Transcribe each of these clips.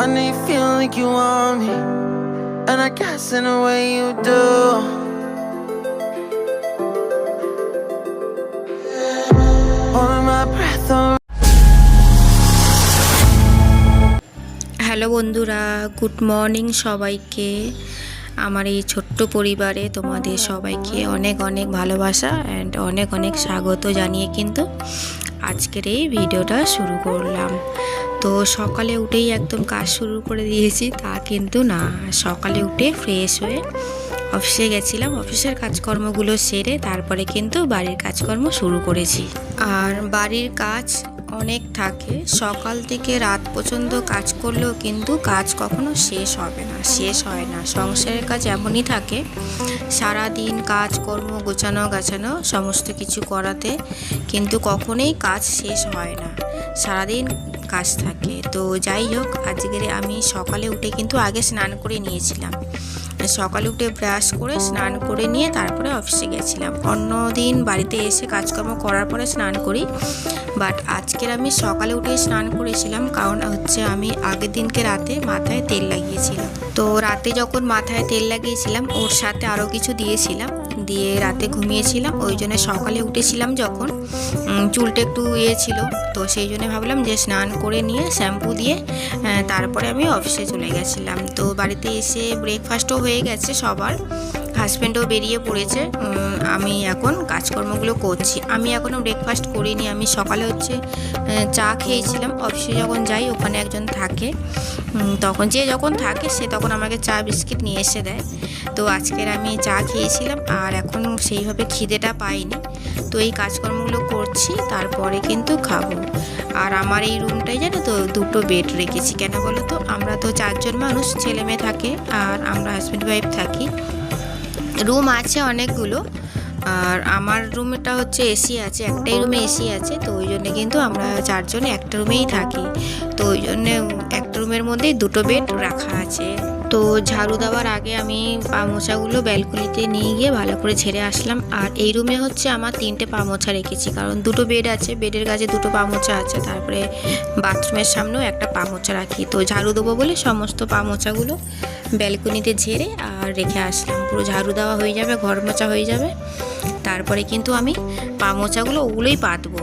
I know you feel like you want me, and I guess in a way you do. Hello বন্ধুরা। Good morning সবাইকে। আমার এই ছোট্ট পরিবারে তোমাদের সবাইকে অনেক অনেক ভালোবাসা অ্যান্ড অনেক অনেক স্বাগত জানিয়ে কিন্তু আজকের এই ভিডিওটা শুরু করলাম। তো সকালে উঠেই একদম কাজ শুরু করে দিয়েছি, তা কিন্তু না। সকালে উঠে ফ্রেশ হয়ে অফিসে গেছিলাম। অফিসের কাজকর্মগুলো সেরে তারপরে কিন্তু বাড়ির কাজকর্ম শুরু করেছি। আর বাড়ির কাজ অনেক থাকে। সকাল থেকে রাত পর্যন্ত কাজ করলেও কিন্তু কাজ কখনো শেষ হবে না, শেষ হয় না। সংসারের কাজ এমনই থাকে। সারা দিন কাজকর্ম গোছানো, গাছানো, সমস্ত কিছু করাতে কিন্তু কখনোই কাজ শেষ হয় না। সারাদিন কাজ থাকে। তো যাই হোক, আজকের আমি সকালে উঠে কিন্তু আগে স্নান করে নিয়েছিলাম। সকালে উঠে ব্রাশ করে স্নান করে নিয়ে তারপরে অফিসে গেছিলাম। অন্য দিন বাড়িতে এসে কাজকর্ম করার পরে স্নান করি। বাট আজকের আমি সকালে উঠে স্নান করেছিলাম কারণ হচ্ছে আমি আগের দিনকে রাতে মাথায় তেল লাগিয়েছিলাম। তো রাতে যখন মাথায় তেল লাগিয়েছিলাম, ওর সাথে আরও কিছু দিয়েছিলাম। দিয়ে রাতে ঘুমিয়েছিলাম, ওই জন্য সকালে উঠেছিলাম যখন। চুলটা একটু ইয়ে ছিল, তো সেই জন্য ভাবলাম যে স্নান করে নিয়ে শ্যাম্পু দিয়ে তারপরে আমি অফিসে চলে গেছিলাম। তো বাড়িতে এসে ব্রেকফাস্টও হয়ে গেছে সবার। হাজব্যান্ডও বেরিয়ে পড়েছে। আমি এখন কাজকর্মগুলো করছি। আমি এখনও ব্রেকফাস্ট করিনি। আমি সকালে হচ্ছে চা খেয়েছিলাম। অফিসে যখন যাই, ওখানে একজন থাকে। তখন যে যখন থাকে, সে তখন আমাকে চা বিস্কিট নিয়ে এসে দেয়। তো আজকের আমি চা খেয়েছিলাম আর এখন সেইভাবে খিদেটা পাইনি। তো এই কাজকর্মগুলো করছি, তারপরে কিন্তু খাব। আর আমার এই রুমটাই জানো তো, দুটো বেড রেখেছি। কেন বলো তো? আমরা তো চারজন মানুষ, ছেলে মেয়ে থাকে আর আমরা হাজব্যান্ড ওয়াইফ থাকি। রুম আছে অনেকগুলো, আর আমার রুমটা হচ্ছে এসি আছে, একটাই রুমে এসি আছে, তো ওই জন্যে কিন্তু আমরা চারজনে একটা রুমেই থাকি। তো ওই জন্য একটা রুমের মধ্যেই দুটো বেড রাখা আছে। তো ঝাড়ু দেওয়ার আগে আমি পা মোছাগুলো ব্যালকনিতে নিয়ে গিয়ে ভালো করে ছেড়ে আসলাম। আর এই রুমে হচ্ছে আমার তিনটে পা মোছা রেখেছি, কারণ দুটো বেড আছে, বেডের কাছে দুটো পা মোছা আছে, তারপরে বাথরুমের সামনেও একটা পা মোছা রাখি। তো ঝাড়ু দেবো বলে সমস্ত পা মোছাগুলো ব্যালকনিতে ঝেড়ে আর রেখে আসলাম। পুরো ঝাড়ু দেওয়া হয়ে যাবে, ঘর মোছা হয়ে যাবে। তারপরে কিন্তু আমি পা মোছাগুলো ওগুলোই পাতবো।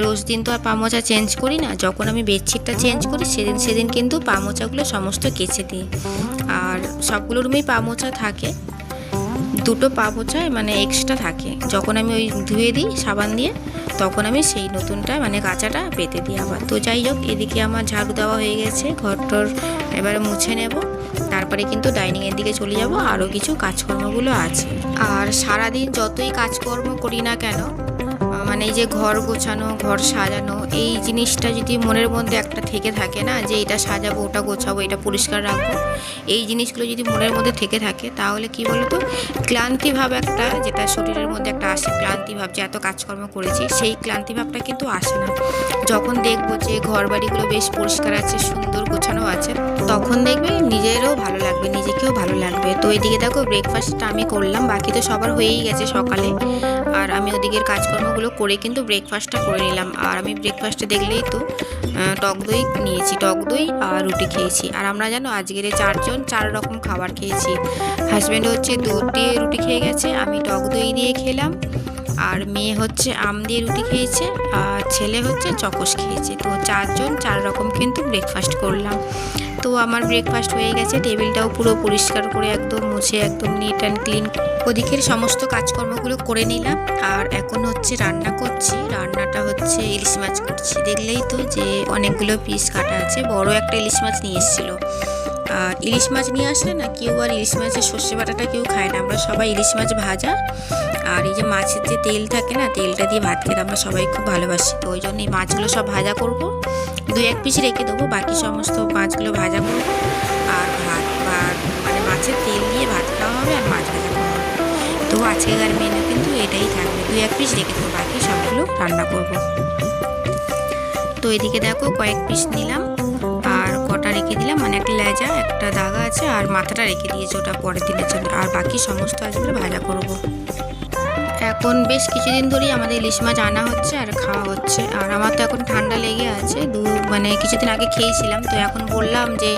রোজ দিন তো আর পা মোছা চেঞ্জ করি না। যখন আমি বেডশিটটা চেঞ্জ করি, সেদিন সেদিন কিন্তু পা মোছাগুলো সমস্ত কেচে দিই। আর সবগুলো রুমেই পা মোছা থাকে। দুটো পা মোছায় মানে এক্সট্রা থাকে। যখন আমি ওই ধুয়ে দিই সাবান দিয়ে, তখন আমি সেই নতুনটা মানে কাঁচাটা পেতে দিই আবার। তো যাই হোক, এদিকে আমার ঝাড়ু দেওয়া হয়ে গেছে, ঘরটর এবারে মুছে নেব। তারপরে কিন্তু ডাইনিংয়ের দিকে চলে যাব, আরও কিছু কাজকর্মগুলো আছে। আর সারাদিন যতই কাজকর্ম করি না কেন মানে এই যে ঘর গোছানো, ঘর সাজানো, এই জিনিসটা যদি মনের মধ্যে একটা থেকে থাকে না, যে এটা সাজাবো, ওটা গোছাবো, এটা পরিষ্কার রাখব এই জিনিসগুলো যদি মনের মধ্যে থেকে থাকে, তাহলে কি বলতো? ক্লান্তি ভাব একটা, যেটা শরীরের মধ্যে একটা আসে, ক্লান্তি ভাব যে এত কাজকর্ম করেছি, সেই ক্লান্তি ভাবটা কিন্তু আসে না। যখন দেখব যে ঘর বাড়িগুলো বেশ পরিষ্কার আছে, সুন্দর গোছানো আছে, তখন দেখবে নিজেরও ভালো লাগবে, নিজেকেও ভালো লাগবে। তো এইদিকে দেখো ব্রেকফাস্টটা আমি করলাম, বাকি তো সবার হয়েই গেছে সকালে। আর আমি ওদিকের কাজকর্মগুলো করে কিন্তু ব্রেকফাস্টটা করে নিলাম। আর আমি ব্রেকফাস্টে দেখলেই তো টক দই নিয়েছি, টক দই আর রুটি খেয়েছি। আর আমরা জানো, আজকের এই চারজন চার রকম খাবার খেয়েছি। হাজব্যান্ড হচ্ছে দুধ দিয়ে রুটি খেয়ে গেছে, আমি টক দই দিয়ে খেলাম। আর মেয়ে হচ্ছে আম দিয়ে রুটি খেয়েছে, আর ছেলে হচ্ছে চকস খেয়েছে। তো চারজন চার রকম কিন্তু ব্রেকফাস্ট করলাম। তো আমার ব্রেকফাস্ট হয়ে গেছে, টেবিলটাও পুরো পরিষ্কার করে একদম মুছে, একদম নিট অ্যান্ড ক্লিন ওদিকের সমস্ত কাজকর্মগুলো করে নিলাম, আর এখন হচ্ছে রান্না করছি। রান্নাটা হচ্ছে ইলিশ মাছ করছি। দেখলেই তো যে অনেকগুলো পিস কাটা আছে, বড় একটা ইলিশ মাছ নিয়ে এসেছিল। আর ইলিশ মাছ নিয়ে আসলে না কেউ আর ইলিশ মাছের সর্ষে বাটাটা কেউ খায় না। আমরা সবাই ইলিশ মাছ ভাজা। আর এই যে মাছের যে তেল থাকে না, তেলটা দিয়ে ভাত খেতে আমরা সবাই খুব ভালোবাসি। তো ওই জন্য এই মাছগুলো সব ভাজা করব। দু এক পিস রেখে দেবো, বাকি সমস্ত মাছগুলো ভাজা করব। আর ভাত বা মানে মাছের তেল দিয়ে ভাত খাওয়া হবে আর মাছ ভাজা খাওয়া হবে তো আজকেকার মেনু কিন্তু এটাই থাকবে। দু এক পিস রেখে দেবো, বাকি সবগুলো রান্না করব। তো এদিকে দেখো কয়েক পিস নিলাম। রেখে দিলাম। মানে একটা লেজা, একটা দাগা আছে আর মাথাটা রেখে দিয়েছি ওটা পরের দিনের জন্য। আর বাকি সমস্ত আজকে ভাজা করব। এখন বেশ কিছুদিন ধরেই আমাদের ইলিশ মাছ আনা হচ্ছে আর খাওয়া হচ্ছে। আর আমার তো এখন ঠান্ডা লেগে আছে। দু মানে কিছুদিন আগে খেয়েছিলাম। তো এখন বললাম যে,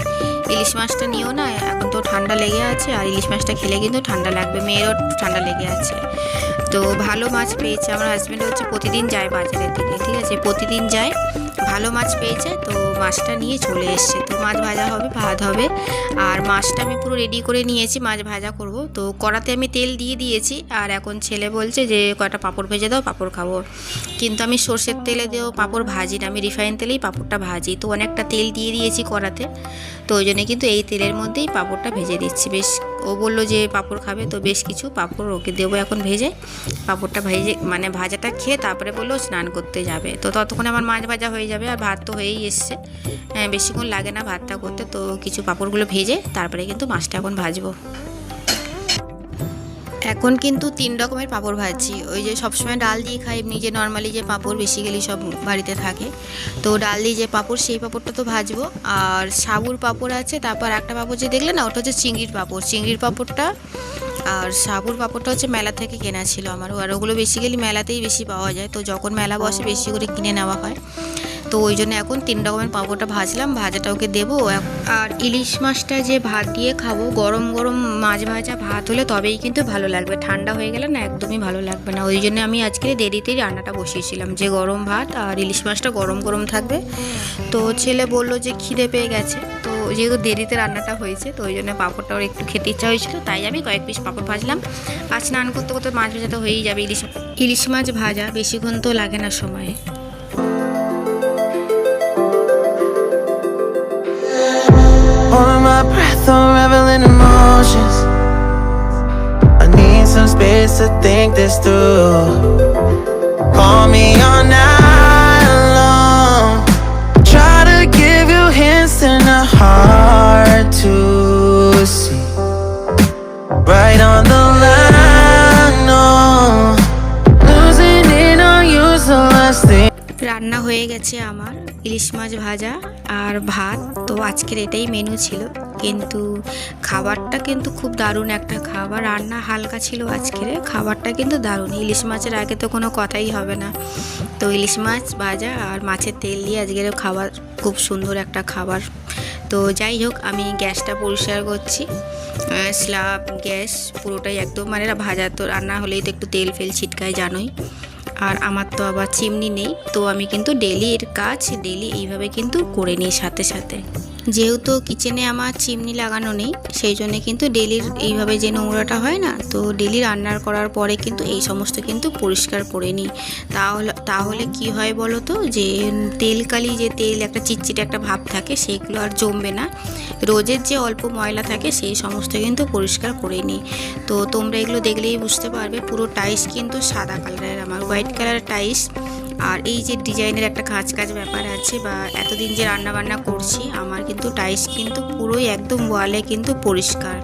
ইলিশ মাছটা নিও না। এখন তো ঠান্ডা লেগে আছে আর ইলিশ মাছটা খেলে কিন্তু ঠান্ডা লাগবে। মেয়েরও ঠান্ডা লেগে আছে। তো ভালো মাছ পেয়েছে আমার হাজব্যান্ড হচ্ছে প্রতিদিন যায় বাজারের দিকে, ঠিক আছে? প্রতিদিন যায়, ভালো মাছ পেয়েছে। তো মাছটা নিয়ে চলে এসছে। মাছ ভাজা হবে, ভাত হবে। আর মাছটা আমি পুরো রেডি করে নিয়েছি, মাছ ভাজা করব। তো কড়াতে আমি তেল দিয়ে দিয়েছি, আর এখন ছেলে বলছে যে, কয়টা পাঁপড় ভেজে দাও, পাঁপড় খাব। কিন্তু আমি সর্ষের তেলে দিয়েও পাঁপড় ভাজি না, আমি রিফাইন তেলেই পাঁপড়টা ভাজি। তো অনেকটা তেল দিয়ে দিয়েছি কড়াতে। তো ওই জন্য কিন্তু এই তেলের মধ্যেই পাঁপড়টা ভেজে দিচ্ছি। বেশ ও বলল যে পাঁপড় খাবে, তো বেশ কিছু পাঁপড় ওকে দেবো এখন ভেজে। পাঁপড়টা ভেজে মানে ভাজাটা খেয়ে তারপরে বলল স্নান করতে যাবে। তো ততক্ষণে আমার মাছ ভাজা হয়ে যাবে, আর ভাত তো হয়েই এসছে। হ্যাঁ বেশিক্ষণ লাগে না ভাতটা করতে, তো কিছু পাঁপড়গুলো ভেজে তারপরে কিন্তু মাছটা এখন ভাজবো। এখন কিন্তু তিন রকমের পাঁপড় ভাজছি। ওই যে সবসময় ডাল দিয়ে খাই, এমনি যে নর্মালি যে পাঁপড় বেসিক্যালি সব বাড়িতে থাকে। তো ডাল দিয়ে যে পাঁপড়, সেই পাঁপড়টা তো ভাজবো। আর সাবুর পাঁপড় আছে, তারপর একটা পাঁপড় যে দেখলে না, ওটা হচ্ছে চিংড়ির পাঁপড়। চিংড়ির পাঁপড়টা আর সাবুর পাঁপড়টা হচ্ছে মেলা থেকে কেনা ছিল আমার। আর ওগুলো বেসিক্যালি মেলাতেই বেশি পাওয়া যায়। তো যখন মেলা বসে, বেশি করে কিনে নেওয়া হয়। তো ওই জন্য এখন তিন রকমের পাঁপড়টা ভাজলাম, ভাজাটা ওকে দেবো। আর ইলিশ মাছটা যে ভাত দিয়ে খাব, গরম গরম মাছ ভাজা ভাত হলে তবেই কিন্তু ভালো লাগবে। ঠান্ডা হয়ে গেলে না একদমই ভালো লাগবে না। ওই জন্য আমি আজকে দেরিতেই রান্নাটা বসিয়েছিলাম, যে গরম ভাত আর ইলিশ মাছটা গরম গরম থাকবে। তো ছেলে বলল যে খিদে পেয়ে গেছে, তো যেহেতু দেরিতে রান্নাটা হয়েছে, তো ওই জন্য পাঁপড়টা ওর একটু খেতে ইচ্ছা হয়েছিল, তাই আমি কয়েক পিস পাঁপড় ভাজলাম। আর স্নান করতে করতে মাছ ভাজা তো হয়েই যাবে, ইলিশ ইলিশ মাছ ভাজা বেশিক্ষণ তো লাগে না সময়। Holding my breath, unraveling emotions. I need some space to think this through. Call me all night long. Try to give you hints and a hard to see. Right on the line, রান্না হয়ে গেছে আমার ইলিশ মাছ ভাজা আর ভাত। তো আজকের এটাই menu ছিল। কিন্তু খাবারটা কিন্তু খুব দারুণ একটা খাবার। রান্না হালকা ছিল আজকের। খাবারটা কিন্তু দারুণ। ইলিশ মাছের আগে তো কোনো কথাই হবে না। তো ইলিশ মাছ ভাজা আর মাছের তেল দিয়ে আজকের খাবার খুব সুন্দর একটা খাবার। তো যাই হোক আমি গ্যাসটা পরিষ্কার করছি। আহ, স্ল্যাব গ্যাস পুরোটাই একদম মানে ভাজা তো রান্না হলেই তো একটু তেল ফেল ছিটকায় জানোই। আর আমার তো আবার চিমনি নেই, তো আমি কিন্তু ডেলি এর কাজ ডেলি এইভাবে কিন্তু করে নিই সাথে সাথে। যেহেতু কিচেনে আমার চিমনি লাগানো নেই, সেই জন্য কিন্তু ডেলির এইভাবে যে নোংরাটা হয় না, তো ডেলি রান্নার করার পরে কিন্তু এই সমস্ত কিন্তু পরিষ্কার করে নিই। তাহলে তাহলে কি হয় বলো তো যে তেলকালি যে তেল, একটা চিটচিটে একটা ভাব থাকে, সেগুলো আর জমবে না। রোজের যে অল্প ময়লা থাকে, সেই সমস্ত কিন্তু পরিষ্কার করে নিই। তো তোমরা এগুলো দেখলেই বুঝতে পারবে, পুরো টাইস কিন্তু সাদা কালারের আমার হোয়াইট কালারের টাইস আর এই যে ডিজাইনের একটা কাজ কাজ ব্যাপার আছে বা এতদিন যে রান্না বান্না করছি, আমার কিন্তু টাইস কিন্তু পুরোই একদম ওয়ালে কিন্তু পরিষ্কার।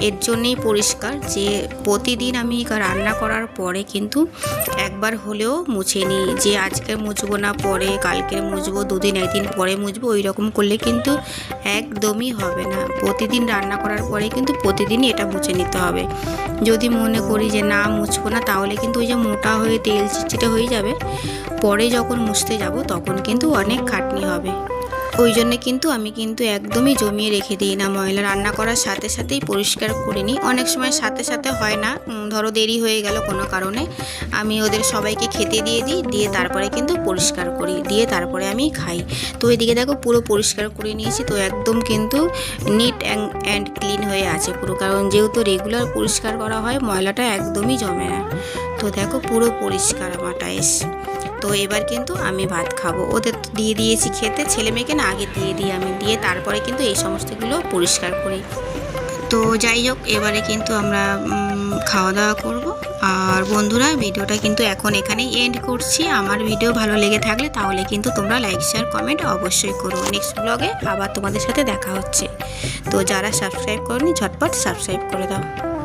এর জন্যেই পরিষ্কার যে প্রতিদিন আমি রান্না করার পরে কিন্তু একবার হলেও মুছে নিই। যে আজকে মুছবো না, পরে কালকে মুছবো, দুদিন, একদিন পরে মুছবো ওই রকম করলে কিন্তু একদমই হবে না। প্রতিদিন রান্না করার পরে কিন্তু প্রতিদিনই এটা মুছে নিতে হবে। যদি মনে করি যে না, মুছবো না, তাহলে কিন্তু ওই যে মোটা হয়ে তেল চিটচিটে হয়ে যাবে। পরে যখন মুছতে যাব, তখন কিন্তু অনেক খাটনি হবে। ওই জন্যে কিন্তু আমি কিন্তু একদমই জমিয়ে রেখে দিই না। ময়লা রান্না করার সাথে সাথেই পরিষ্কার করে নিই। অনেক সময় সাথে সাথে হয় না। ধরো দেরি হয়ে গেল কোনো কারণে। আমি ওদের সবাইকে খেতে দিয়ে দিই, দিয়ে তারপরে কিন্তু পরিষ্কার করি। দিয়ে তারপরে আমি খাই। তো এদিকে দেখো পুরো পরিষ্কার করে নিয়েছি। তো একদম কিন্তু নিট অ্যান্ড ক্লিন হয়ে আছে পুরো। কারণ যেহেতু রেগুলার পরিষ্কার করা হয়, ময়লাটা একদমই জমে না। তো দেখো পুরো পরিষ্কার আমার টাইস তো এবার কিন্তু আমি ভাত খাব। ওদের দিয়ে দিয়েছি খেতে, ছেলে মেয়েকে না আগে দিয়ে দিই আমি। দিয়ে তারপরে কিন্তু এই সমস্তগুলো পরিষ্কার করি। তো যাই হোক, এবারে কিন্তু আমরা খাওয়া দাওয়া করব। আর বন্ধুরা, ভিডিওটা কিন্তু এখন এখানেই এন্ড করছি। আমার ভিডিও ভালো লেগে থাকলে তাহলে কিন্তু তোমরা লাইক শেয়ার কমেন্ট অবশ্যই করো। নেক্সট ব্লগে আবার তোমাদের সাথে দেখা হচ্ছে। তো যারা সাবস্ক্রাইব করনি, ঝটপট সাবস্ক্রাইব করে দাও।